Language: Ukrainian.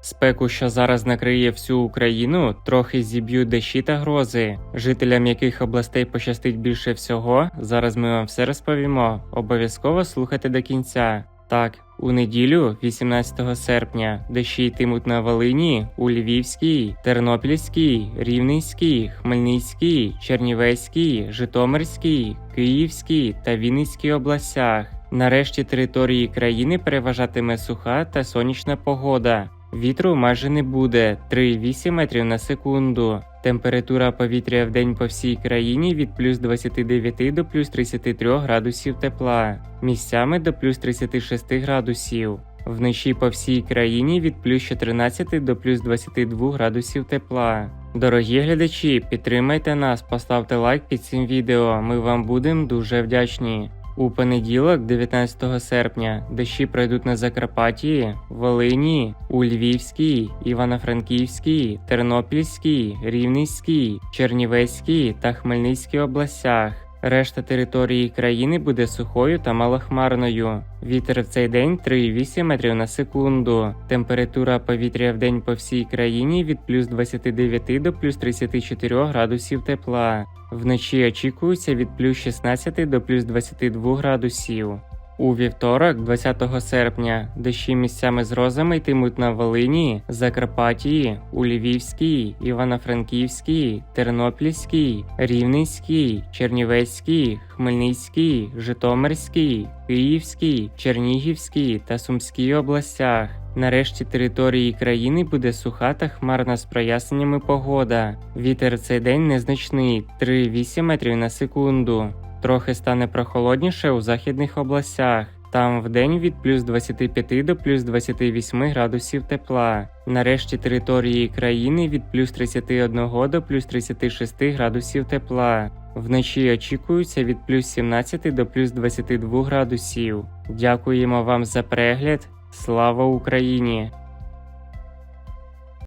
Спеку, що зараз накриє всю Україну, трохи зіб'ють дощі та грози. Жителям яких областей пощастить більше всього, зараз ми вам все розповімо. Обов'язково слухайте до кінця. Так, у неділю, 18 серпня, дощі йтимуть на Волині, у Львівській, Тернопільській, Рівненській, Хмельницькій, Чернівецькій, Житомирській, Київській та Вінницькій областях. Нарешті території країни переважатиме суха та сонячна погода. Вітру майже не буде 3,8 метрів на секунду. Температура повітря в день по всій країні від плюс 29 до плюс 33 градусів тепла, місцями до плюс 36 градусів. Вночі по всій країні від плюс 14 до плюс 22 градусів тепла. Дорогі глядачі, підтримайте нас, поставте лайк під цим відео. Ми вам будемо дуже вдячні. У понеділок, 19 серпня, дощі пройдуть на Закарпатті, Волині, у Львівській, Івано-Франківській, Тернопільській, Рівненській, Чернівецькій та Хмельницькій областях. Решта території країни буде сухою та малохмарною. Вітер в цей день 3,8 метрів на секунду. Температура повітря в день по всій країні від плюс 29 до плюс 34 градусів тепла. Вночі очікується від плюс 16 до плюс 22 градусів. У вівторок, 20 серпня, дощі місцями з грозами йтимуть на Волині, Закарпатті, у Львівській, Івано-Франківській, Тернопільській, Рівненській, Чернівецькій, Хмельницькій, Житомирській, Київській, Чернігівській та Сумській областях. Нарешті території країни буде суха та хмарна з проясненнями погода. Вітер цей день незначний 3,8 метрів на секунду. Трохи стане прохолодніше у західних областях. Там вдень від плюс 25 до плюс 28 градусів тепла. Нарешті території країни від плюс 31 до плюс 36 градусів тепла. Вночі очікується від плюс 17 до плюс 22 градусів. Дякуємо вам за перегляд. Слава Україні!